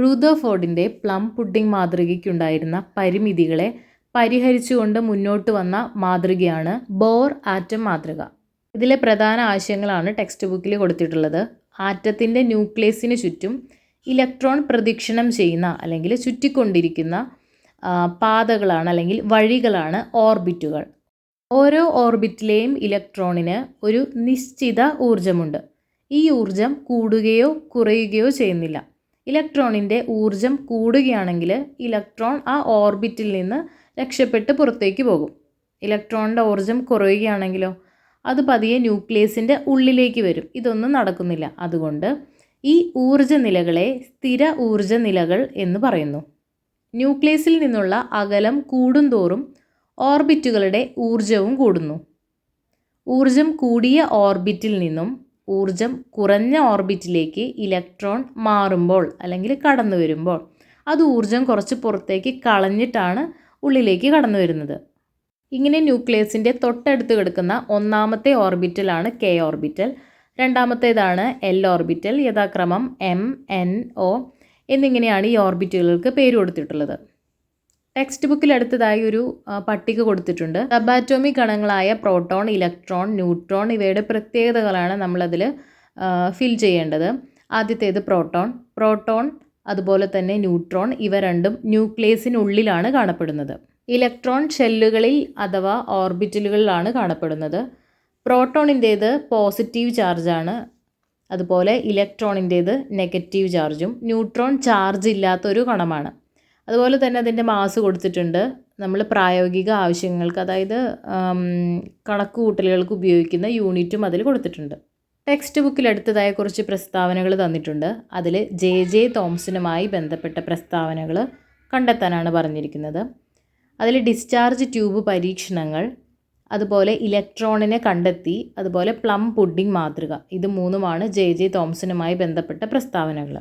റൂദർഫോർഡിന്റെ plum pudding മാതൃകയ്ക്കുണ്ടായിരുന്ന പരിമിതികളെ പരിഹരിച്ചുകൊണ്ട് മുന്നോട്ട് വന്ന മാതൃകയാണ് ബോർ ആറ്റം മാതൃക. ഇതിലെ പ്രധാന ആശയങ്ങളാണ് ടെക്സ്റ്റ് ബുക്കിൽ കൊടുത്തിട്ടുള്ളത്. ആറ്റത്തിന്റെ ന്യൂക്ലിയസിന് ചുറ്റും ഇലക്ട്രോൺ പ്രദക്ഷിണം ചെയ്യുന്ന അല്ലെങ്കിൽ ചുറ്റിക്കൊണ്ടിരിക്കുന്ന പാതകളാണ് അല്ലെങ്കിൽ വഴികളാണ് ഓർബിറ്റുകൾ. ഓരോ ഓർബിറ്റിലെയും ഇലക്ട്രോണിന് ഒരു നിശ്ചിത ഊർജമുണ്ട് ഈ ഊർജം കൂടുകയോ കുറയുകയോ ചെയ്യുന്നില്ല. ഇലക്ട്രോണിന്റെ ഊർജം കൂടുകയാണെങ്കിൽ ഇലക്ട്രോൺ ആ ഓർബിറ്റിൽ നിന്ന് രക്ഷപ്പെട്ട് പുറത്തേക്ക് പോകും. ഇലക്ട്രോണിന്റെ ഊർജം കുറയുകയാണെങ്കിലോ അത് പതിയെ ന്യൂക്ലിയസിന്റെ ഉള്ളിലേക്ക് വരും. ഇതൊന്നും നടക്കുന്നില്ല. അതുകൊണ്ട് ഈ ഊർജ നിലകളെ സ്ഥിര ഊർജ നിലകൾ എന്ന് പറയുന്നു. ന്യൂക്ലിയസിൽ നിന്നുള്ള അകലം കൂടുന്തോറും ഓർബിറ്റുകളുടെ ഊർജവും കൂടുന്നു. ഊർജം കൂടിയ ഓർബിറ്റിൽ നിന്നും ഊർജം കുറഞ്ഞ ഓർബിറ്റിലേക്ക് ഇലക്ട്രോൺ മാറുമ്പോൾ അല്ലെങ്കിൽ കടന്നു വരുമ്പോൾ. അത് ഊർജം കുറച്ച് പുറത്തേക്ക് കളഞ്ഞിട്ടാണ് ഉള്ളിലേക്ക് കടന്നു വരുന്നത്. ഇങ്ങനെ ന്യൂക്ലിയസിന്റെ തൊട്ടടുത്ത് കിടക്കുന്ന ഒന്നാമത്തെ ഓർബിറ്റലാണ് കെ ഓർബിറ്റൽ. രണ്ടാമത്തേതാണ് എൽ ഓർബിറ്റൽ യഥാക്രമം എം എൻ ഒ എന്നിങ്ങനെയാണ് ഈ ഓർബിറ്റുകൾക്ക് പേര് കൊടുത്തിട്ടുള്ളത്. ടെക്സ്റ്റ് ബുക്കിൽ അടുത്തതായി ഒരു പട്ടിക കൊടുത്തിട്ടുണ്ട്. സബാറ്റോമിക് കണങ്ങളായ പ്രോട്ടോൺ ഇലക്ട്രോൺ ന്യൂട്രോൺ ഇവയുടെ പ്രത്യേകതകളാണ് നമ്മളതിൽ ഫിൽ ചെയ്യേണ്ടത്. ആദ്യത്തേത് പ്രോട്ടോൺ. പ്രോട്ടോൺ അതുപോലെ തന്നെ ന്യൂട്രോൺ ഇവ രണ്ടും ന്യൂക്ലിയസിനുള്ളിലാണ് കാണപ്പെടുന്നത്. ഇലക്ട്രോൺ ഷെല്ലുകളിൽ അഥവാ ഓർബിറ്റലുകളിലാണ് കാണപ്പെടുന്നത്. പ്രോട്ടോണിന്റേത് പോസിറ്റീവ് ചാർജാണ്. അതുപോലെ ഇലക്ട്രോണിന്റേത് നെഗറ്റീവ് ചാർജും. ന്യൂട്രോൺ ചാർജ് ഇല്ലാത്തൊരു കണമാണ്. അതുപോലെ തന്നെ അതിന്റെ മാസ് കൊടുത്തിട്ടുണ്ട്. നമ്മൾ പ്രായോഗിക ആവശ്യങ്ങൾക്ക് അതായത് കണക്ക് കൂട്ടലുകൾക്ക് ഉപയോഗിക്കുന്ന യൂണിറ്റും അതിൽ കൊടുത്തിട്ടുണ്ട്. ടെക്സ്റ്റ് ബുക്കിൽ അടുത്തതായ കുറച്ച് പ്രസ്താവനകൾ തന്നിട്ടുണ്ട്. അതിൽ ജെ ജെ തോംസനുമായി ബന്ധപ്പെട്ട പ്രസ്താവനകൾ കണ്ടെത്താനാണ് പറഞ്ഞിരിക്കുന്നത്. അതിൽ ഡിസ്ചാർജ് ട്യൂബ് പരീക്ഷണങ്ങൾ അതുപോലെ ഇലക്ട്രോണിനെ കണ്ടെത്തി അതുപോലെ പ്ലം പുഡിംഗ് മാതൃക ഇത് മൂന്നുമാണ് ജെ ജെ തോംസനുമായി ബന്ധപ്പെട്ട പ്രസ്താവനകൾ.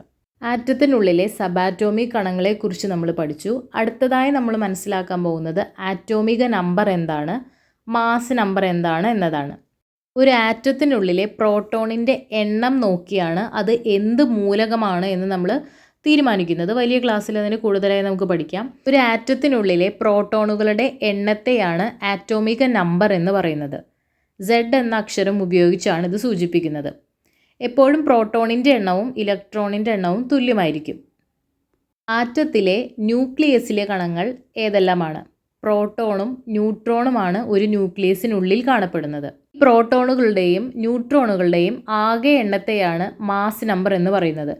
ആറ്റത്തിനുള്ളിലെ സബാറ്റോമിക് കണങ്ങളെക്കുറിച്ച് നമ്മൾ പഠിച്ചു. അടുത്തതായി നമ്മൾ മനസ്സിലാക്കാൻ പോകുന്നത് ആറ്റോമിക നമ്പർ എന്താണ് മാസ് നമ്പർ എന്താണ് എന്നതാണ്. ഒരു ആറ്റത്തിനുള്ളിലെ പ്രോട്ടോണിന്റെ എണ്ണം നോക്കിയാണ് അത് എന്ത് മൂലകമാണ് എന്ന് നമ്മൾ തീരുമാനിക്കുന്നത്. വലിയ ക്ലാസ്സിൽ അതിന് കൂടുതലായി നമുക്ക് പഠിക്കാം. ഒരു ആറ്റത്തിനുള്ളിലെ പ്രോട്ടോണുകളുടെ എണ്ണത്തെയാണ് ആറ്റോമിക നമ്പർ എന്ന് പറയുന്നത്. സെഡ് എന്ന അക്ഷരം ഉപയോഗിച്ചാണ് ഇത് സൂചിപ്പിക്കുന്നത്. എപ്പോഴും പ്രോട്ടോണിന്റെ എണ്ണവും ഇലക്ട്രോണിന്റെ എണ്ണവും തുല്യമായിരിക്കും. ആറ്റത്തിലെ ന്യൂക്ലിയസിലെ കണങ്ങൾ ഏതെല്ലാമാണ്? പ്രോട്ടോണും ന്യൂട്രോണുമാണ് ഒരു ന്യൂക്ലിയസിനുള്ളിൽ കാണപ്പെടുന്നത്. പ്രോട്ടോണുകളുടെയും ന്യൂട്രോണുകളുടെയും ആകെ എണ്ണത്തെയാണ് മാസ് നമ്പർ എന്ന് പറയുന്നത്.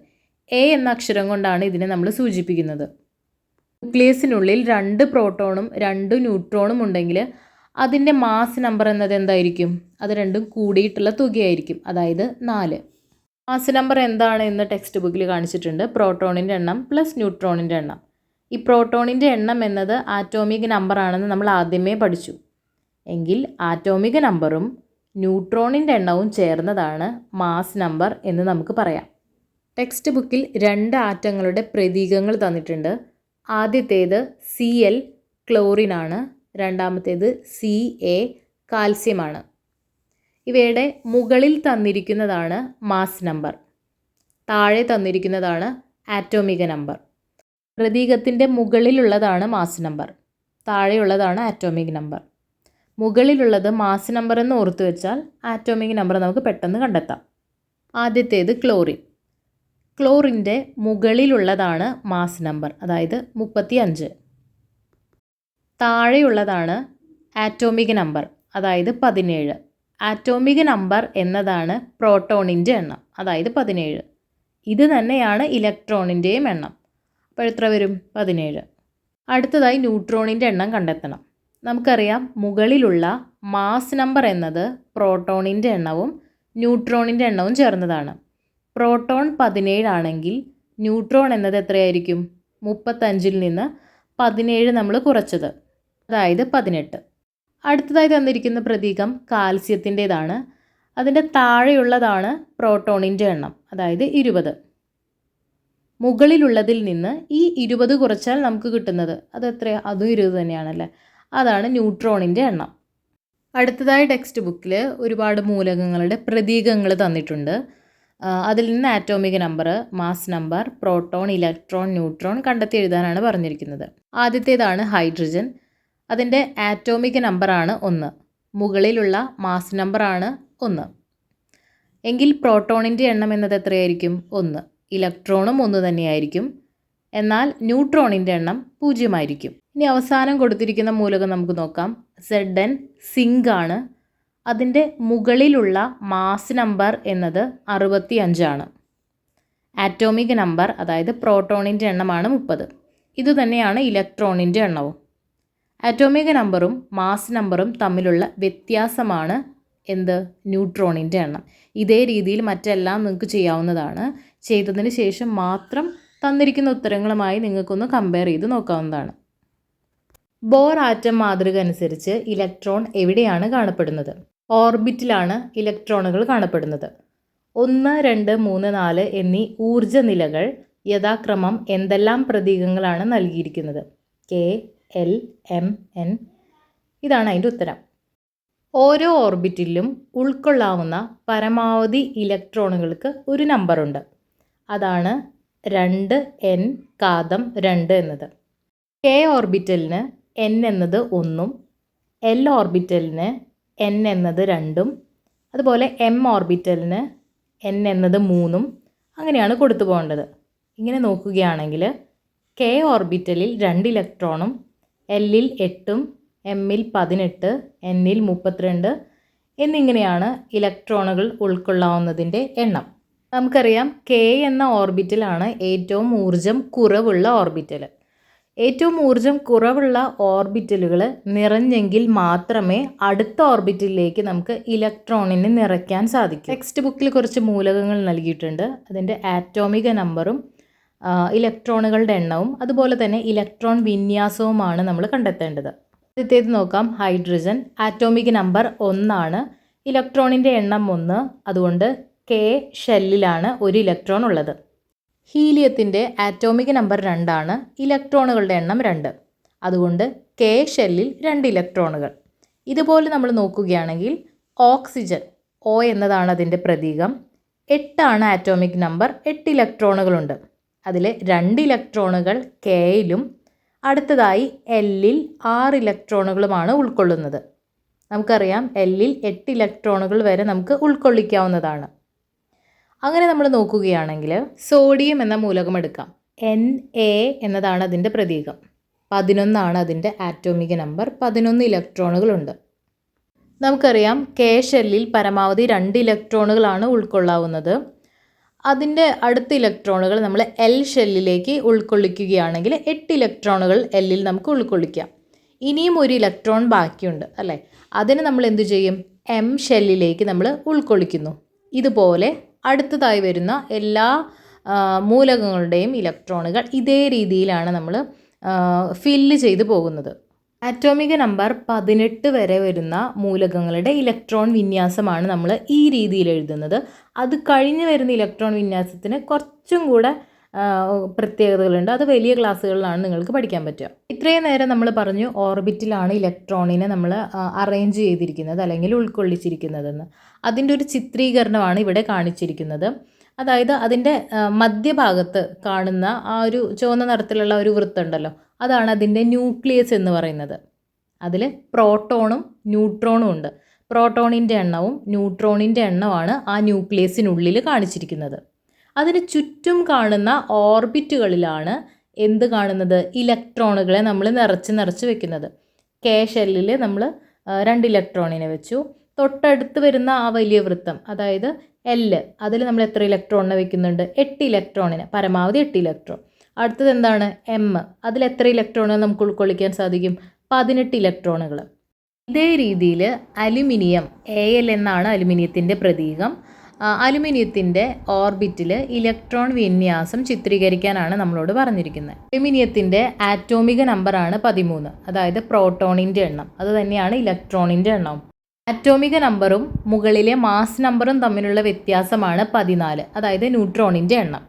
എ എന്ന അക്ഷരം കൊണ്ടാണ് ഇതിനെ നമ്മൾ സൂചിപ്പിക്കുന്നത്. ന്യൂക്ലിയസിനുള്ളിൽ രണ്ട് പ്രോട്ടോണും രണ്ട് ന്യൂട്രോണും ഉണ്ടെങ്കിൽ അതിന്റെ മാസ് നമ്പർ എന്നത് എന്തായിരിക്കും? അത് രണ്ടും കൂടിയിട്ടുള്ള തുകയായിരിക്കും. അതായത് നാല്. മാസ് നമ്പർ എന്താണ് എന്ന് ടെക്സ്റ്റ് ബുക്കിൽ കാണിച്ചിട്ടുണ്ട്. പ്രോട്ടോണിന്റെ എണ്ണം പ്ലസ് ന്യൂട്രോണിന്റെ എണ്ണം. ഈ പ്രോട്ടോണിന്റെ എണ്ണം എന്നത് ആറ്റോമിക് നമ്പർ ആണെന്ന് നമ്മൾ ആദ്യമേ പഠിച്ചു. എങ്കിൽ ആറ്റോമിക് നമ്പറും ന്യൂട്രോണിന്റെ എണ്ണവും ചേർന്നതാണ് മാസ് നമ്പർ എന്ന് നമുക്ക് പറയാം. ടെക്സ്റ്റ് ബുക്കിൽ രണ്ട് ആറ്റങ്ങളുടെ പ്രതീകങ്ങൾ തന്നിട്ടുണ്ട്. ആദ്യത്തേത് സി എൽ ക്ലോറിനാണ് രണ്ടാമത്തേത് സി എ കാൽസ്യമാണ്. ഇവയുടെ മുകളിൽ തന്നിരിക്കുന്നതാണ് മാസ് നമ്പർ. താഴെ തന്നിരിക്കുന്നതാണ് ആറ്റോമിക നമ്പർ. പ്രതീകത്തിന്റെ മുകളിലുള്ളതാണ് മാസ് നമ്പർ. താഴെയുള്ളതാണ് ആറ്റോമിക് നമ്പർ. മുകളിലുള്ളത് മാസ് നമ്പർ എന്ന് ഓർത്തു വെച്ചാൽ ആറ്റോമിക് നമ്പർ നമുക്ക് പെട്ടെന്ന് കണ്ടെത്താം. ആദ്യത്തേത് ക്ലോറിൻ. ക്ലോറിന്റെ മുകളിലുള്ളതാണ് മാസ് നമ്പർ അതായത് മുപ്പത്തി അഞ്ച് താഴെയുള്ളതാണ് ആറ്റോമിക് നമ്പർ അതായത് പതിനേഴ്. ആറ്റോമിക് നമ്പർ എന്നതാണ് പ്രോട്ടോണിന്റെ എണ്ണം അതായത് പതിനേഴ്. ഇത് തന്നെയാണ് ഇലക്ട്രോണിന്റെയും എണ്ണം. അപ്പോൾ എത്ര വരും? പതിനേഴ്. അടുത്തതായി ന്യൂട്രോണിന്റെ എണ്ണം കണ്ടെത്തണം. നമുക്കറിയാം മുകളിലുള്ള മാസ് നമ്പർ എന്നത് പ്രോട്ടോണിന്റെ എണ്ണവും ന്യൂട്രോണിന്റെ എണ്ണവും ചേർന്നതാണ്. പ്രോട്ടോൺ പതിനേഴാണെങ്കിൽ ന്യൂട്രോൺ എന്നത് എത്രയായിരിക്കും? മുപ്പത്തഞ്ചിൽ നിന്ന് പതിനേഴ് നമ്മൾ കുറച്ചത്. അതായത് പതിനെട്ട്. അടുത്തതായി തന്നിരിക്കുന്ന പ്രതീകം കാൽസ്യത്തിന്റേതാണ്. അതിന്റെ താഴെയുള്ളതാണ് പ്രോട്ടോണിന്റെ എണ്ണം അതായത് ഇരുപത്. മുകളിലുള്ളതിൽ നിന്ന് ഈ ഇരുപത് കുറച്ചാൽ നമുക്ക് കിട്ടുന്നത് അത് എത്ര അതും ഇരുപത് തന്നെയാണല്ലേ? അതാണ് ന്യൂട്രോണിന്റെ എണ്ണം. അടുത്തതായി ടെക്സ്റ്റ് ബുക്കിൽ ഒരുപാട് മൂലകങ്ങളുടെ പ്രതീകങ്ങൾ തന്നിട്ടുണ്ട്. അതിൽ നിന്ന് atomic number mass number proton electron neutron കണ്ടെത്തി എഴുതാനാണ് പറഞ്ഞിരിക്കുന്നത്. ആദ്യത്തേതാണ് ഹൈഡ്രജൻ. അതിന്റെ ആറ്റോമിക് നമ്പറാണ് ഒന്ന്. മുകളിലുള്ള മാസ് നമ്പറാണ് ഒന്ന്. എങ്കിൽ പ്രോട്ടോണിന്റെ എണ്ണം എന്നത് എത്രയായിരിക്കും? ഒന്ന്. ഇലക്ട്രോണും ഒന്ന് തന്നെയായിരിക്കും. എന്നാൽ ന്യൂട്രോണിന്റെ എണ്ണം പൂജ്യമായിരിക്കും. ഇനി അവസാനം കൊടുത്തിരിക്കുന്ന മൂലകം നമുക്ക് നോക്കാം. സെഡ് എൻ സിങ്ക് ആണ്. അതിന്റെ മുകളിലുള്ള മാസ് നമ്പർ എന്നത് അറുപത്തി അഞ്ചാണ് ആറ്റോമിക് നമ്പർ അതായത് പ്രോട്ടോണിന്റെ എണ്ണമാണ് മുപ്പത്. ഇതുതന്നെയാണ് ഇലക്ട്രോണിന്റെ എണ്ണവും. ആറ്റോമിക് നമ്പറും മാസ് നമ്പറും തമ്മിലുള്ള വ്യത്യാസമാണ് എന്ത്? ന്യൂട്രോണിന്റെ എണ്ണം. ഇതേ രീതിയിൽ മറ്റെല്ലാം നിങ്ങൾക്ക് ചെയ്യാവുന്നതാണ്. ചെയ്തതിന് ശേഷം മാത്രം തന്നിരിക്കുന്ന ഉത്തരങ്ങളുമായി നിങ്ങൾക്കൊന്ന് കമ്പയർ ചെയ്ത് നോക്കാവുന്നതാണ്. ബോർ ആറ്റം മാതൃക അനുസരിച്ച് ഇലക്ട്രോൺ എവിടെയാണ് കാണപ്പെടുന്നത്? ഓർബിറ്റിലാണ് ഇലക്ട്രോണുകൾ കാണപ്പെടുന്നത്. ഒന്ന് രണ്ട് മൂന്ന് നാല് എന്നീ ഊർജ നിലകൾ യഥാക്രമം എന്തെല്ലാം പ്രതീകങ്ങളാണ് നൽകിയിരിക്കുന്നത്? കെ എൽ എം എൻ ഇതാണ് അതിന്റെ ഉത്തരം. ഓരോ ഓർബിറ്റിലും ഉൾക്കൊള്ളാവുന്ന പരമാവധി ഇലക്ട്രോണുകൾക്ക് ഒരു നമ്പറുണ്ട്. അതാണ് രണ്ട് എൻ കാതം രണ്ട് എന്നത്. കെ ഓർബിറ്റലിന് എൻ എന്നത് ഒന്നും എൽ ഓർബിറ്റലിന് എൻ എന്നത് രണ്ടും അതുപോലെ എം ഓർബിറ്റലിന് എൻ എന്നത് മൂന്നും അങ്ങനെയാണ് കൊടുത്തു പോകേണ്ടത്. ഇങ്ങനെ നോക്കുകയാണെങ്കിൽ കെ ഓർബിറ്റലിൽ രണ്ട് ഇലക്ട്രോണും എല്ലിൽ എട്ടും എമ്മിൽ പതിനെട്ട് എന്നിൽ മുപ്പത്തിരണ്ട് എന്നിങ്ങനെയാണ് ഇലക്ട്രോണുകൾ ഉൾക്കൊള്ളാവുന്നതിന്റെ എണ്ണം. നമുക്കറിയാം കെ എന്ന ഓർബിറ്റലാണ് ഏറ്റവും ഊർജം കുറവുള്ള ഓർബിറ്റൽ ഏറ്റവും ഊർജം കുറവുള്ള ഓർബിറ്റലുകൾ നിറഞ്ഞെങ്കിൽ മാത്രമേ അടുത്ത ഓർബിറ്റലിലേക്ക് നമുക്ക് ഇലക്ട്രോണിനെ നിറയ്ക്കാൻ സാധിക്കൂ. ടെക്സ്റ്റ് ബുക്കിൽ കുറച്ച് മൂലകങ്ങൾ നൽകിയിട്ടുണ്ട്. അതിന്റെ ആറ്റോമിക നമ്പറും ഇലക്ട്രോണുകളുടെ എണ്ണവും അതുപോലെ തന്നെ ഇലക്ട്രോൺ വിന്യാസവുമാണ് നമ്മൾ കണ്ടെത്തേണ്ടത്. ആദ്യത്തേത് നോക്കാം. ഹൈഡ്രജൻ. ആറ്റോമിക് നമ്പർ ഒന്നാണ്. ഇലക്ട്രോണിന്റെ എണ്ണം ഒന്ന്. അതുകൊണ്ട് കെ ഷെല്ലിലാണ് ഒരു ഇലക്ട്രോൺ ഉള്ളത്. ഹീലിയത്തിന്റെ ആറ്റോമിക് നമ്പർ രണ്ടാണ്. ഇലക്ട്രോണുകളുടെ എണ്ണം രണ്ട്. അതുകൊണ്ട് കെ ഷെല്ലിൽ രണ്ട് ഇലക്ട്രോണുകൾ. ഇതുപോലെ നമ്മൾ നോക്കുകയാണെങ്കിൽ ഓക്സിജൻ ഒ എന്നതാണ് അതിന്റെ പ്രതീകം. എട്ടാണ് ആറ്റോമിക് നമ്പർ. എട്ട് ഇലക്ട്രോണുകളുണ്ട്. അതിൽ രണ്ട് ഇലക്ട്രോണുകൾ കെയിലും അടുത്തതായി എല്ലിൽ ആറ് ഇലക്ട്രോണുകളുമാണ് ഉൾക്കൊള്ളുന്നത്. നമുക്കറിയാം എല്ലിൽ എട്ട് ഇലക്ട്രോണുകൾ വരെ നമുക്ക് ഉൾക്കൊള്ളിക്കാവുന്നതാണ്. അങ്ങനെ നമ്മൾ നോക്കുകയാണെങ്കിൽ സോഡിയം എന്ന മൂലകം എടുക്കാം. എൻ എ എന്നതാണ് അതിന്റെ പ്രതീകം. പതിനൊന്നാണ് അതിന്റെ ആറ്റോമിക് നമ്പർ. പതിനൊന്ന് ഇലക്ട്രോണുകളുണ്ട്. നമുക്കറിയാം കെ ഷെല്ലിൽ പരമാവധി രണ്ട് ഇലക്ട്രോണുകളാണ് ഉൾക്കൊള്ളാവുന്നത്. അതിന്റെ അടുത്ത ഇലക്ട്രോണുകൾ നമ്മൾ എൽ ഷെല്ലിലേക്ക് ഉൾക്കൊള്ളിക്കുകയാണെങ്കിൽ എട്ട് ഇലക്ട്രോണുകൾ എല്ലിൽ നമുക്ക് ഉൾക്കൊള്ളിക്കാം. ഇനിയും ഒരു ഇലക്ട്രോൺ ബാക്കിയുണ്ട് അല്ലേ? അതിന് നമ്മൾ എന്തു ചെയ്യും? എം ഷെല്ലിലേക്ക് നമ്മൾ ഉൾക്കൊള്ളിക്കുന്നു. ഇതുപോലെ അടുത്തതായി വരുന്ന എല്ലാ മൂലകങ്ങളുടെയും ഇലക്ട്രോണുകൾ ഇതേ രീതിയിലാണ് നമ്മൾ ഫില്ല് ചെയ്ത് പോകുന്നത്. ആറ്റോമിക നമ്പർ പതിനെട്ട് വരെ വരുന്ന മൂലകങ്ങളുടെ ഇലക്ട്രോൺ വിന്യാസമാണ് നമ്മൾ ഈ രീതിയിൽ എഴുതുന്നത്. അത് കഴിഞ്ഞ് വരുന്ന ഇലക്ട്രോൺ വിന്യാസത്തിന് കുറച്ചും കൂടെ പ്രത്യേകതകളുണ്ട്. അത് വലിയ ക്ലാസ്സുകളിലാണ് നിങ്ങൾക്ക് പഠിക്കാൻ പറ്റുക. ഇത്രയും നേരം നമ്മൾ പറഞ്ഞു ഓർബിറ്റിലാണ് ഇലക്ട്രോണിനെ നമ്മൾ അറേഞ്ച് ചെയ്തിരിക്കുന്നത് അല്ലെങ്കിൽ ഉൾക്കൊള്ളിച്ചിരിക്കുന്നതെന്ന്. അതിന്റെ ഒരു ചിത്രീകരണമാണ് ഇവിടെ കാണിച്ചിരിക്കുന്നത്. അതായത് അതിന്റെ മധ്യഭാഗത്ത് കാണുന്ന ആ ഒരു ചുവന്ന നിറത്തിലുള്ള ഒരു വൃത്തമുണ്ടല്ലോ. അതാണ് അതിന്റെ ന്യൂക്ലിയസ് എന്ന് പറയുന്നത്. അതിൽ പ്രോട്ടോണും ന്യൂട്രോണും ഉണ്ട്. പ്രോട്ടോണിന്റെ എണ്ണവും ന്യൂട്രോണിന്റെ എണ്ണമാണ് ആ ന്യൂക്ലിയസിനുള്ളിൽ കാണിച്ചിരിക്കുന്നത്. അതിന് ചുറ്റും കാണുന്ന ഓർബിറ്റുകളിലാണ് എന്ത് കാണുന്നത്? ഇലക്ട്രോണുകളെ നമ്മൾ നിറച്ച് നിറച്ച് വെക്കുന്നത്. കെ ഷെല്ലിൽ നമ്മൾ രണ്ട് ഇലക്ട്രോണിനെ വെച്ചു. തൊട്ടടുത്ത് വരുന്ന ആ വലിയ വൃത്തം അതായത് എല്ല് അതിൽ നമ്മൾ എത്ര ഇലക്ട്രോണിനെ വെക്കുന്നുണ്ട്? എട്ട് ഇലക്ട്രോണിന് പരമാവധി എട്ട് ഇലക്ട്രോൺ അടുത്തത് എന്താണ്? എം അതിൽ എത്ര ഇലക്ട്രോണുകൾ നമുക്ക് ഉൾക്കൊള്ളിക്കാൻ സാധിക്കും? പതിനെട്ട് ഇലക്ട്രോണുകൾ ഇതേ രീതിയിൽ അലുമിനിയം എ എൽ എന്നാണ് അലുമിനിയത്തിന്റെ പ്രതീകം. അലുമിനിയത്തിന്റെ ഓർബിറ്റിൽ ഇലക്ട്രോൺ വിന്യാസം ചിത്രീകരിക്കാനാണ് നമ്മളോട് പറഞ്ഞിരിക്കുന്നത്. അലുമിനിയത്തിന്റെ ആറ്റോമിക നമ്പറാണ് പതിമൂന്ന്. അതായത് പ്രോട്ടോണിന്റെ എണ്ണം. അത് തന്നെയാണ് ഇലക്ട്രോണിന്റെ എണ്ണം ആറ്റോമിക നമ്പറും മുകളിലെ മാസ് നമ്പറും തമ്മിലുള്ള വ്യത്യാസമാണ് പതിനാല് അതായത് ന്യൂട്രോണിന്റെ എണ്ണം.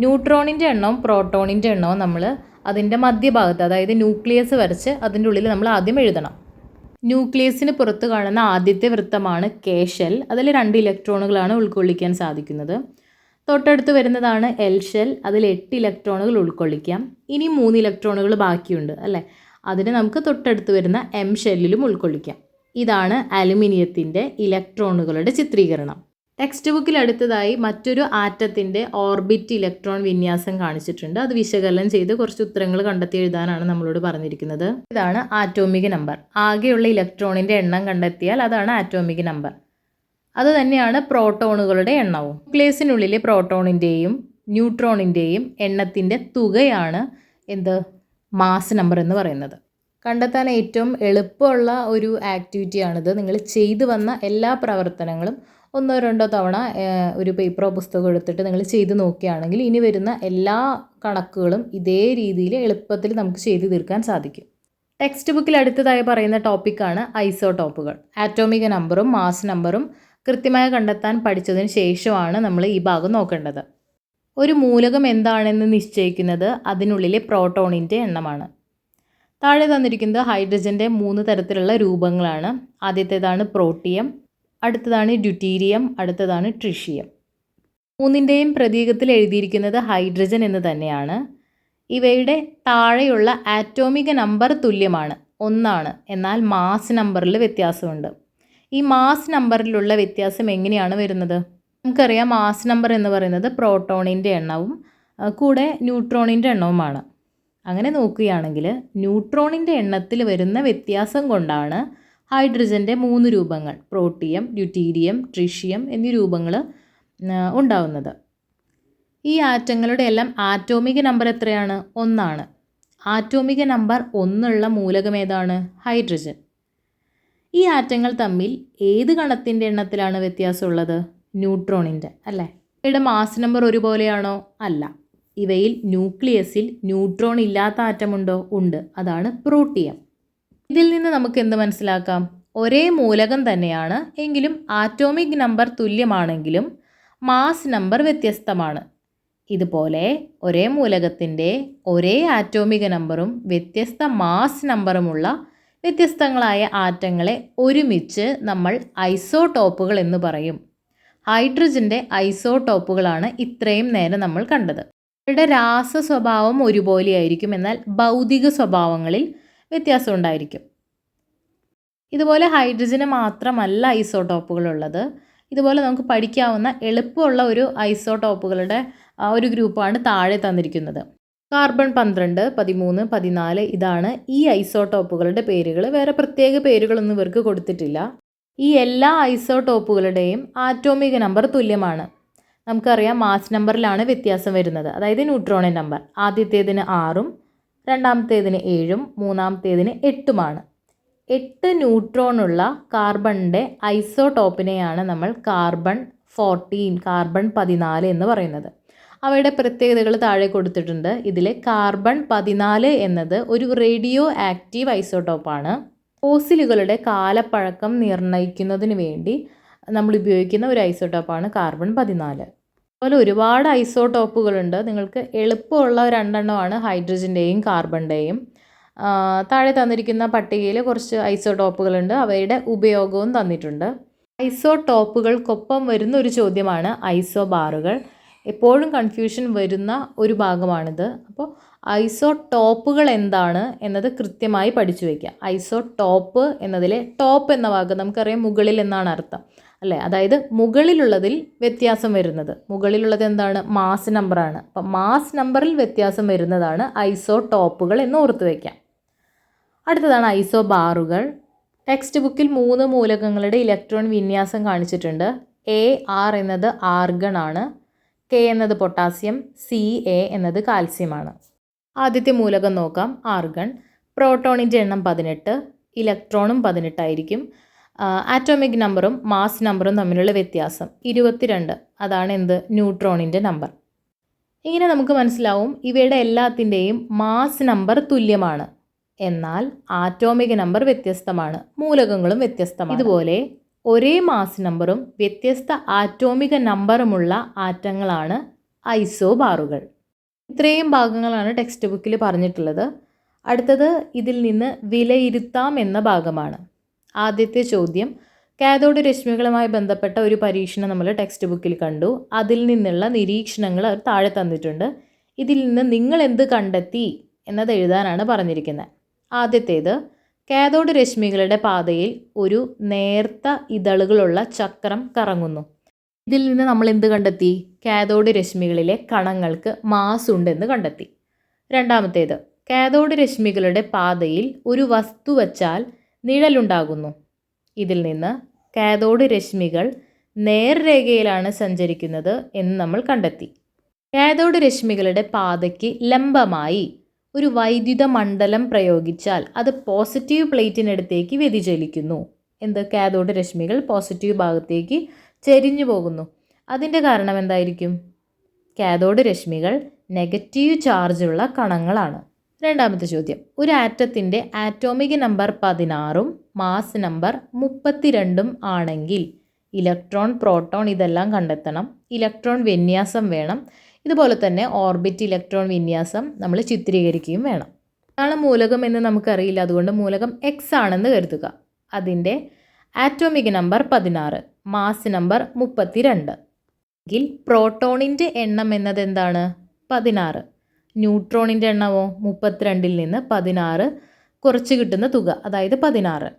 ന്യൂട്രോണിന്റെ എണ്ണവും പ്രോട്ടോണിന്റെ എണ്ണവും നമ്മൾ അതിന്റെ മധ്യഭാഗത്ത് അതായത് ന്യൂക്ലിയസ് വരച്ച് അതിന്റെ ഉള്ളിൽ നമ്മൾ ആദ്യം എഴുതണം. ന്യൂക്ലിയസിന് പുറത്ത് കാണുന്ന ആദ്യത്തെ വൃത്തമാണ് കേഷൽ ഷെൽ. അതിൽ രണ്ട് ഇലക്ട്രോണുകളാണ് ഉൾക്കൊള്ളിക്കാൻ സാധിക്കുന്നത്. തൊട്ടടുത്ത് വരുന്നതാണ് എൽ ഷെൽ. അതിൽ എട്ട് ഇലക്ട്രോണുകൾ ഉൾക്കൊള്ളിക്കാം. ഇനി മൂന്ന് ഇലക്ട്രോണുകൾ ബാക്കിയുണ്ട് അല്ലേ? അതിന് നമുക്ക് തൊട്ടടുത്ത് വരുന്ന എം ഷെല്ലിലും ഉൾക്കൊള്ളിക്കാം. ഇതാണ് അലുമിനിയത്തിന്റെ ഇലക്ട്രോണുകളുടെ ചിത്രീകരണം. ടെക്സ്റ്റ് ബുക്കിൽ അടുത്തതായി മറ്റൊരു ആറ്റത്തിന്റെ ഓർബിറ്റ് ഇലക്ട്രോൺ വിന്യാസം കാണിച്ചിട്ടുണ്ട്. അത് വിശകലനം ചെയ്ത് കുറച്ച് ഉത്തരങ്ങൾ കണ്ടെത്തി എഴുതാനാണ് നമ്മളോട് പറഞ്ഞിരിക്കുന്നത്. ഇതാണ് ആറ്റോമിക് നമ്പർ. ആകെയുള്ള ഇലക്ട്രോണിന്റെ എണ്ണം കണ്ടെത്തിയാൽ അതാണ് ആറ്റോമിക് നമ്പർ. അത് തന്നെയാണ് പ്രോട്ടോണുകളുടെ എണ്ണവും. ന്യൂക്ലിയസിനുള്ളിലെ പ്രോട്ടോണിന്റെയും ന്യൂട്രോണിന്റെയും എണ്ണത്തിന്റെ തുകയാണ് എന്ത്? മാസ് നമ്പർ എന്ന് പറയുന്നത്. കണ്ടെത്താൻ ഏറ്റവും എളുപ്പമുള്ള ഒരു ആക്ടിവിറ്റിയാണിത് നിങ്ങൾ ചെയ്തു വന്ന എല്ലാ പ്രവർത്തനങ്ങളും ഒന്നോ രണ്ടോ തവണ ഒരു പേപ്പറോ പുസ്തകമോ എടുത്തിട്ട് നിങ്ങൾ ചെയ്ത് നോക്കുകയാണെങ്കിൽ ഇനി വരുന്ന എല്ലാ കണക്കുകളും ഇതേ രീതിയിൽ എളുപ്പത്തിൽ നമുക്ക് ചെയ്തു തീർക്കാൻ സാധിക്കും. ടെക്സ്റ്റ് ബുക്കിൽ അടുത്തതായി പറയുന്ന ടോപ്പിക്കാണ് ഐസോടോപ്പുകൾ ആറ്റോമിക നമ്പറും മാസ് നമ്പറും കൃത്യമായി കണ്ടെത്താൻ പഠിച്ചതിന് ശേഷമാണ് നമ്മൾ ഈ ഭാഗം നോക്കേണ്ടത്. ഒരു മൂലകം എന്താണെന്ന് നിശ്ചയിക്കുന്നത് അതിനുള്ളിലെ പ്രോട്ടോണിന്റെ എണ്ണമാണ്. താഴെ തന്നിരിക്കുന്നത് ഹൈഡ്രജന്റെ മൂന്ന് തരത്തിലുള്ള രൂപങ്ങളാണ്. ആദ്യത്തേതാണ് പ്രോട്ടിയം അടുത്തതാണ് ഡ്യൂട്ടീരിയം അടുത്തതാണ് ട്രിഷിയം. മൂന്നിന്റെയും പ്രതീകത്തിൽ എഴുതിയിരിക്കുന്നത് ഹൈഡ്രജൻ എന്ന് തന്നെയാണ്. ഇവയുടെ താഴെയുള്ള ആറ്റോമിക നമ്പർ തുല്യമാണ് ഒന്നാണ്. എന്നാൽ മാസ് നമ്പറിൽ വ്യത്യാസമുണ്ട്. ഈ മാസ് നമ്പറിലുള്ള വ്യത്യാസം എങ്ങനെയാണ് വരുന്നത്? നമുക്കറിയാം മാസ് നമ്പർ എന്ന് പറയുന്നത് പ്രോട്ടോണിന്റെ എണ്ണവും കൂടെ ന്യൂട്രോണിന്റെ എണ്ണവുമാണ്. അങ്ങനെ നോക്കുകയാണെങ്കിൽ ന്യൂട്രോണിന്റെ എണ്ണത്തിൽ വരുന്ന വ്യത്യാസം കൊണ്ടാണ് ഹൈഡ്രജന്റെ മൂന്ന് രൂപങ്ങൾ പ്രോട്ടിയം ഡ്യൂട്ടീരിയം ട്രിഷിയം എന്നീ രൂപങ്ങൾ ഉണ്ടാവുന്നത്. ഈ ആറ്റങ്ങളുടെ എല്ലാം ആറ്റോമിക നമ്പർ എത്രയാണ്? ഒന്നാണ്. ആറ്റോമിക നമ്പർ ഒന്നുള്ള മൂലകം ഏതാണ്? ഹൈഡ്രജൻ. ഈ ആറ്റങ്ങൾ തമ്മിൽ ഏത് കണത്തിന്റെ എണ്ണത്തിലാണ് വ്യത്യാസമുള്ളത്? ന്യൂട്രോണിന്റെ അല്ലേ? ഇവിടെ മാസ് നമ്പർ ഒരുപോലെയാണോ? അല്ല. ഇവയിൽ ന്യൂക്ലിയസിൽ ന്യൂട്രോൺ ഇല്ലാത്ത ആറ്റമുണ്ടോ? ഉണ്ട്. അതാണ് പ്രോട്ടിയം. ഇതിൽ നിന്ന് നമുക്ക് എന്ത് മനസ്സിലാക്കാം? ഒരേ മൂലകം തന്നെയാണ്. എങ്കിലും ആറ്റോമിക് നമ്പർ തുല്യമാണെങ്കിലും മാസ് നമ്പർ വ്യത്യസ്തമാണ്. ഇതുപോലെ ഒരേ മൂലകത്തിന്റെ ഒരേ ആറ്റോമിക നമ്പറും വ്യത്യസ്ത മാസ് നമ്പറുമുള്ള വ്യത്യസ്തങ്ങളായ ആറ്റങ്ങളെ ഒരുമിച്ച് നമ്മൾ ഐസോടോപ്പുകൾ എന്ന് പറയും. ഹൈഡ്രജന്റെ ഐസോടോപ്പുകളാണ് ഇത്രയും നേരം നമ്മൾ കണ്ടത്. ഇവരുടെ രാസ സ്വഭാവം ഒരുപോലെയായിരിക്കും എന്നാൽ ഭൗതിക സ്വഭാവങ്ങളിൽ വ്യത്യാസം ഉണ്ടായിരിക്കും. ഇതുപോലെ ഹൈഡ്രജന് മാത്രമല്ല ഐസോടോപ്പുകളുള്ളത് ഇതുപോലെ നമുക്ക് പഠിക്കാവുന്ന എളുപ്പമുള്ള ഒരു ഐസോടോപ്പുകളുടെ ഒരു ഗ്രൂപ്പാണ് താഴെ തന്നിരിക്കുന്നത്. കാർബൺ പന്ത്രണ്ട് പതിമൂന്ന് പതിനാല് ഇതാണ് ഈ ഐസോടോപ്പുകളുടെ പേരുകൾ. വേറെ പ്രത്യേക പേരുകളൊന്നും ഇവർക്ക് കൊടുത്തിട്ടില്ല. ഈ എല്ലാ ഐസോടോപ്പുകളുടെയും ആറ്റോമിക നമ്പർ തുല്യമാണ്. നമുക്കറിയാം മാസ് നമ്പറിലാണ് വ്യത്യാസം വരുന്നത്. അതായത് ന്യൂട്രോണിൻ നമ്പർ. ആദ്യത്തേതിന് ആറും രണ്ടാമത്തേതിന് ഏഴും മൂന്നാമത്തേതിന് എട്ടുമാണ്. എട്ട് ന്യൂട്രോണുള്ള കാർബണിന്റെ ഐസോടോപ്പിനെയാണ് നമ്മൾ കാർബൺ ഫോർട്ടീൻ കാർബൺ പതിനാല് എന്ന് പറയുന്നത്. അവയുടെ പ്രത്യേകതകൾ താഴെ കൊടുത്തിട്ടുണ്ട്. ഇതിൽ കാർബൺ പതിനാല് എന്നത് ഒരു റേഡിയോ ആക്റ്റീവ് ഐസോടോപ്പാണ്. ഫോസിലുകളുടെ കാലപ്പഴക്കം നിർണയിക്കുന്നതിന് വേണ്ടി നമ്മൾ ഉപയോഗിക്കുന്ന ഒരു ഐസോടോപ്പാണ് കാർബൺ പതിനാല്. അതുപോലെ ഒരുപാട് ഐസോടോപ്പുകളുണ്ട്. നിങ്ങൾക്ക് എളുപ്പമുള്ള രണ്ടെണ്ണമാണ് ഹൈഡ്രജന്റെയും കാർബണിന്റെയും താഴെ തന്നിരിക്കുന്ന പട്ടികയിൽ കുറച്ച് ഐസോടോപ്പുകളുണ്ട്. അവയുടെ ഉപയോഗവും തന്നിട്ടുണ്ട്. ഐസോടോപ്പുകൾക്കൊപ്പം വരുന്ന ഒരു ചോദ്യമാണ് ഐസോബാറുകൾ. എപ്പോഴും കൺഫ്യൂഷൻ വരുന്ന ഒരു ഭാഗമാണിത്. അപ്പോൾ ഐസോടോപ്പുകൾ എന്താണ് എന്നത് കൃത്യമായി പഠിച്ചു വയ്ക്കുക ഐസോടോപ്പ് എന്നതിലെ ടോപ്പ് എന്ന വാക്ക് നമുക്കറിയാം മുകളിൽ എന്നാണ് അർത്ഥം. അല്ലേ? അതായത് മുകളിലുള്ളതിൽ വ്യത്യാസം വരുന്നത്. മുകളിലുള്ളത് എന്താണ്? മാസ് നമ്പറാണ് അപ്പം മാസ് നമ്പറിൽ വ്യത്യാസം വരുന്നതാണ് ഐസോ ടോപ്പുകൾ എന്ന് ഓർത്ത് വയ്ക്കാം അടുത്തതാണ് ഐസോ ബാറുകൾ ടെക്സ്റ്റ് ബുക്കിൽ മൂന്ന് മൂലകങ്ങളുടെ ഇലക്ട്രോൺ വിന്യാസം കാണിച്ചിട്ടുണ്ട്. എ ആർ എന്നത് ആർഗൺ ആണ്. കെ എന്നത് പൊട്ടാസ്യം സി എ എന്നത് കാൽസ്യമാണ് ആദ്യത്തെ മൂലകം നോക്കാം. ആർഗൺ പ്രോട്ടോണിന്റെ എണ്ണം പതിനെട്ട് ഇലക്ട്രോണും പതിനെട്ടായിരിക്കും ആറ്റോമിക് നമ്പറും മാസ് നമ്പറും തമ്മിലുള്ള വ്യത്യാസം. ഇരുപത്തിരണ്ട്. അതാണ് എന്ത്? ന്യൂട്രോണിന്റെ നമ്പർ ഇങ്ങനെ നമുക്ക് മനസ്സിലാവും ഇവയുടെ എല്ലാത്തിന്റെയും മാസ് നമ്പർ തുല്യമാണ്. എന്നാൽ ആറ്റോമിക് നമ്പർ വ്യത്യസ്തമാണ്. മൂലകങ്ങളും വ്യത്യസ്തമാണ്. ഇതുപോലെ ഒരേ മാസ് നമ്പറും വ്യത്യസ്ത ആറ്റോമിക നമ്പറുമുള്ള ആറ്റങ്ങളാണ് ഐസോബാറുകൾ. ഇത്രയും ഭാഗങ്ങളാണ് ടെക്സ്റ്റ് ബുക്കിൽ പറഞ്ഞിട്ടുള്ളത്. അടുത്തത് ഇതിൽ നിന്ന് വിലയിരുത്താം എന്ന ഭാഗമാണ്. ആദ്യത്തെ ചോദ്യം കാഥോഡ് രശ്മികളുമായി ബന്ധപ്പെട്ട ഒരു പരീക്ഷണം നമ്മൾ ടെക്സ്റ്റ് ബുക്കിൽ കണ്ടു. അതിൽ നിന്നുള്ള നിരീക്ഷണങ്ങൾ അവർ താഴെ തന്നിട്ടുണ്ട്. ഇതിൽ നിന്ന് നിങ്ങൾ എന്ത് കണ്ടെത്തി എന്നത് എഴുതാനാണ് പറഞ്ഞിരിക്കുന്നത് ആദ്യത്തേത് കാഥോഡ് രശ്മികളുടെ പാതയിൽ ഒരു നേർത്ത ഇതളുകളുള്ള ചക്രം കറങ്ങുന്നു. ഇതിൽ നിന്ന് നമ്മൾ എന്ത് കണ്ടെത്തി? കാഥോഡ് രശ്മികളിലെ കണങ്ങൾക്ക് മാസ് ഉണ്ടെന്ന് കണ്ടെത്തി. രണ്ടാമത്തേത് കാഥോഡ് രശ്മികളുടെ പാതയിൽ ഒരു വസ്തു വച്ചാൽ നിഴലുണ്ടാകുന്നു. ഇതിൽ നിന്ന് കാഥോഡ് രശ്മികൾ നേർരേഖയിലാണ് സഞ്ചരിക്കുന്നത് എന്ന് നമ്മൾ കണ്ടെത്തി. കാഥോഡ് രശ്മികളുടെ പാതയ്ക്ക് ലംബമായി ഒരു വൈദ്യുത മണ്ഡലം പ്രയോഗിച്ചാൽ അത് പോസിറ്റീവ് പ്ലേറ്റിനടുത്തേക്ക് വ്യതിചലിക്കുന്നു. എന്ത്? കാഥോഡ് രശ്മികൾ പോസിറ്റീവ് ഭാഗത്തേക്ക് ചെരിഞ്ഞു പോകുന്നു. അതിന്റെ കാരണം എന്തായിരിക്കും? കാഥോഡ് രശ്മികൾ നെഗറ്റീവ് ചാർജുള്ള കണങ്ങളാണ്. രണ്ടാമത്തെ ചോദ്യം. ഒരു ആറ്റത്തിന്റെ ആറ്റോമിക് നമ്പർ പതിനാറും മാസ് നമ്പർ മുപ്പത്തിരണ്ടും ആണെങ്കിൽ ഇലക്ട്രോൺ പ്രോട്ടോൺ ഇതെല്ലാം കണ്ടെത്തണം. ഇലക്ട്രോൺ വിന്യാസം വേണം. ഇതുപോലെ തന്നെ ഓർബിറ്റ് ഇലക്ട്രോൺ വിന്യാസം നമ്മൾ ചിത്രീകരിക്കുകയും വേണം. ഇതാണ് മൂലകം എന്ന് നമുക്കറിയില്ല. അതുകൊണ്ട് മൂലകം എക്സ് ആണെന്ന് കരുതുക. അതിന്റെ ആറ്റോമിക് നമ്പർ പതിനാറ് മാസ് നമ്പർ മുപ്പത്തിരണ്ട്. എങ്കിൽ പ്രോട്ടോണിന്റെ എണ്ണം എന്നത് എന്താണ്? പതിനാറ്. ന്യൂട്രോണിന്റെ എണ്ണമോ മുപ്പത്തിരണ്ടിൽ നിന്ന് പതിനാറ് കുറച്ച് കിട്ടുന്ന തുക അതായത് പതിനാറ്.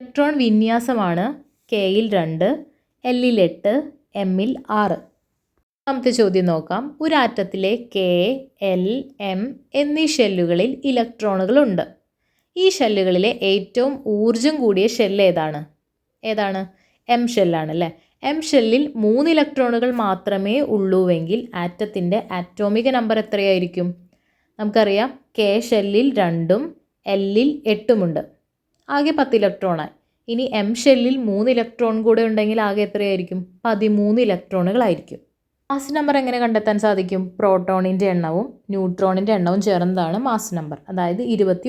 ഇലക്ട്രോൺ വിന്യാസമാണ് കെയിൽ രണ്ട് എല്ലിൽ എട്ട് എമ്മിൽ ആറ്. രണ്ടാമത്തെ ചോദ്യം നോക്കാം. ഒരു ആറ്റത്തിലെ കെ എൽ എം എന്നീ ഷെല്ലുകളിൽ ഇലക്ട്രോണുകളുണ്ട്. ഈ ഷെല്ലുകളിലെ ഏറ്റവും ഊർജം കൂടിയ ഷെല്ല് ഏതാണ്? ഏതാണ്? എം ഷെല്ലാണ് അല്ലേ? എം ഷെല്ലിൽ മൂന്ന് ഇലക്ട്രോണുകൾ മാത്രമേ ഉള്ളൂവെങ്കിൽ ആറ്റത്തിന്റെ ആറ്റോമിക നമ്പർ എത്രയായിരിക്കും? നമുക്കറിയാം കെ ഷെല്ലിൽ രണ്ടും എല്ലിൽ എട്ടുമുണ്ട്. ആകെ പത്ത് ഇലക്ട്രോണായി. ഇനി എം ഷെല്ലിൽ മൂന്ന് ഇലക്ട്രോൺ കൂടെ ഉണ്ടെങ്കിൽ ആകെ എത്രയായിരിക്കും? പതിമൂന്ന് ഇലക്ട്രോണുകളായിരിക്കും. മാസ് നമ്പർ എങ്ങനെ കണ്ടെത്താൻ സാധിക്കും? പ്രോട്ടോണിന്റെ എണ്ണവും ന്യൂട്രോണിന്റെ എണ്ണവും ചേർന്നതാണ് മാസ് നമ്പർ അതായത് ഇരുപത്തി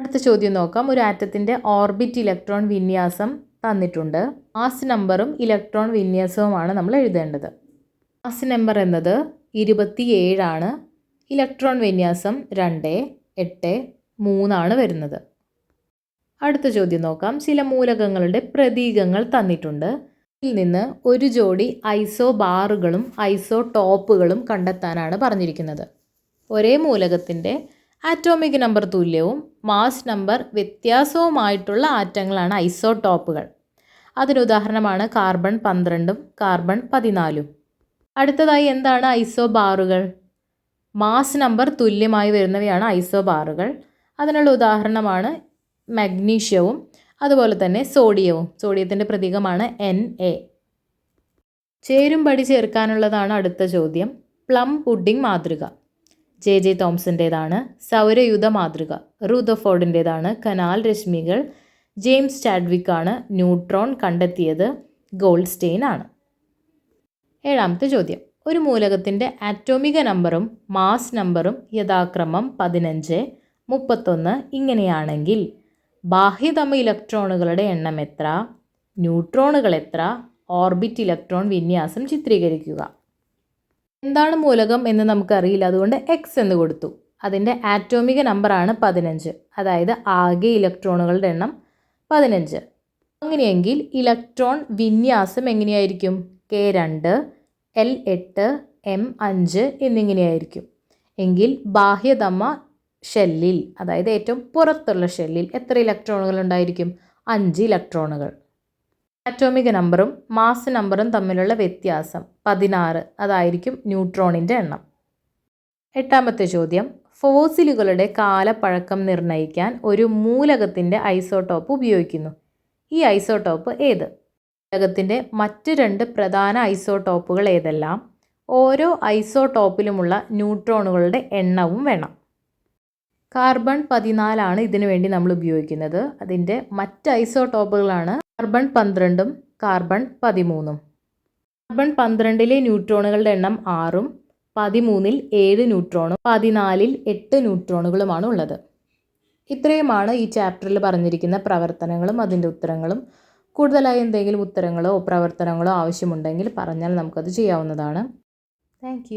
അടുത്ത ചോദ്യം നോക്കാം. ഒരു ആറ്റത്തിന്റെ ഓർബിറ്റ് ഇലക്ട്രോൺ വിന്യാസം തന്നിട്ടുണ്ട്. മാസ് നമ്പറും ഇലക്ട്രോൺ വിന്യാസവുമാണ് നമ്മൾ എഴുതേണ്ടത്. മാസ് നമ്പർ എന്നത് ഇരുപത്തി ഏഴാണ് ഇലക്ട്രോൺ വിന്യാസം രണ്ട് എട്ട് മൂന്നാണ് വരുന്നത്. അടുത്ത ചോദ്യം നോക്കാം. ചില മൂലകങ്ങളുടെ പ്രതീകങ്ങൾ തന്നിട്ടുണ്ട്. ഇതിൽ നിന്ന് ഒരു ജോഡി ഐസോ ബാറുകളും ഐസോ ടോപ്പുകളും കണ്ടെത്താനാണ് പറഞ്ഞിരിക്കുന്നത്. ഒരേ മൂലകത്തിന്റെ ആറ്റോമിക് നമ്പർ തുല്യവും മാസ് നമ്പർ വ്യത്യാസവുമായിട്ടുള്ള ആറ്റങ്ങളാണ് ഐസോടോപ്പുകൾ അതിനുദാഹരണമാണ് കാർബൺ പന്ത്രണ്ടും കാർബൺ പതിനാലും. അടുത്തതായി എന്താണ് ഐസോബാറുകൾ മാസ് നമ്പർ തുല്യമായി വരുന്നവയാണ് ഐസോബാറുകൾ അതിനുള്ള ഉദാഹരണമാണ് മഗ്നീഷ്യവും അതുപോലെ തന്നെ സോഡിയവും സോഡിയത്തിന്റെ പ്രതീകമാണ് എൻ എ ചേരുംപടി ചേർക്കാനുള്ളതാണ് അടുത്ത ചോദ്യം. പ്ലം പുഡിംഗ് മാതൃക. ജെ ജെ തോംസന്റേതാണ് സൗരയുധ മാതൃക. റൂതഫോർഡിന്റേതാണ് കനാൽ രശ്മികൾ. ജെയിംസ് ചാഡ്വിക്കാണ് ന്യൂട്രോൺ കണ്ടെത്തിയത്. ഗോൾഡ്സ്റ്റെയിൻ ആണ്. ഏഴാമത്തെ ചോദ്യം. ഒരു മൂലകത്തിന്റെ ആറ്റോമിക നമ്പറും മാസ് നമ്പറും യഥാക്രമം പതിനഞ്ച് മുപ്പത്തൊന്ന് ഇങ്ങനെയാണെങ്കിൽ ബാഹ്യതമ ഇലക്ട്രോണുകളുടെ എണ്ണം എത്ര? ന്യൂട്രോണുകൾ എത്ര? ഓർബിറ്റ് ഇലക്ട്രോൺ വിന്യാസം ചിത്രീകരിക്കുക. എന്താണ് മൂലകം എന്ന് നമുക്കറിയില്ല. അതുകൊണ്ട് എക്സ് എന്ന് കൊടുത്തു. അതിന്റെ ആറ്റോമിക നമ്പറാണ് പതിനഞ്ച്. അതായത് ആകെ ഇലക്ട്രോണുകളുടെ എണ്ണം പതിനഞ്ച്. അങ്ങനെയെങ്കിൽ ഇലക്ട്രോൺ വിന്യാസം എങ്ങനെയായിരിക്കും? കെ രണ്ട് എൽ എട്ട് എം അഞ്ച് എന്നിങ്ങനെയായിരിക്കും. എങ്കിൽ ബാഹ്യതമ ഷെല്ലിൽ അതായത് ഏറ്റവും പുറത്തുള്ള ഷെല്ലിൽ എത്ര ഇലക്ട്രോണുകൾ ഉണ്ടായിരിക്കും? അഞ്ച് ഇലക്ട്രോണുകൾ. ആറ്റോമിക നമ്പറും മാസ് നമ്പറും തമ്മിലുള്ള വ്യത്യാസം പതിനാറ് അതായിരിക്കും ന്യൂട്രോണിന്റെ എണ്ണം. എട്ടാമത്തെ ചോദ്യം. ഫോസിലുകളുടെ കാലപ്പഴക്കം നിർണയിക്കാൻ ഒരു മൂലകത്തിന്റെ ഐസോട്ടോപ്പ് ഉപയോഗിക്കുന്നു. ഈ ഐസോട്ടോപ്പ് ഏത്? മൂലകത്തിന്റെ മറ്റ് രണ്ട് പ്രധാന ഐസോട്ടോപ്പുകൾ ഏതെല്ലാം? ഓരോ ഐസോടോപ്പിലുമുള്ള ന്യൂട്രോണുകളുടെ എണ്ണവും വേണം. കാർബൺ പതിനാലാണ് ഇതിനു വേണ്ടി നമ്മൾ ഉപയോഗിക്കുന്നത്. അതിന്റെ മറ്റ് ഐസോട്ടോപ്പുകളാണ് കാർബൺ പന്ത്രണ്ടും കാർബൺ പതിമൂന്നും. കാർബൺ പന്ത്രണ്ടിലെ ന്യൂട്രോണുകളുടെ എണ്ണം ആറും പതിമൂന്നിൽ ഏഴ് ന്യൂട്രോണും പതിനാലിൽ എട്ട് ന്യൂട്രോണുകളുമാണ് ഉള്ളത്. ഇത്രയുമാണ് ഈ ചാപ്റ്ററിൽ പറഞ്ഞിരിക്കുന്ന പ്രവർത്തനങ്ങളും അതിന്റെ ഉത്തരങ്ങളും. കൂടുതലായി എന്തെങ്കിലും ഉത്തരങ്ങളോ പ്രവർത്തനങ്ങളോ ആവശ്യമുണ്ടെങ്കിൽ പറഞ്ഞാൽ നമുക്കത് ചെയ്യാവുന്നതാണ്. താങ്ക്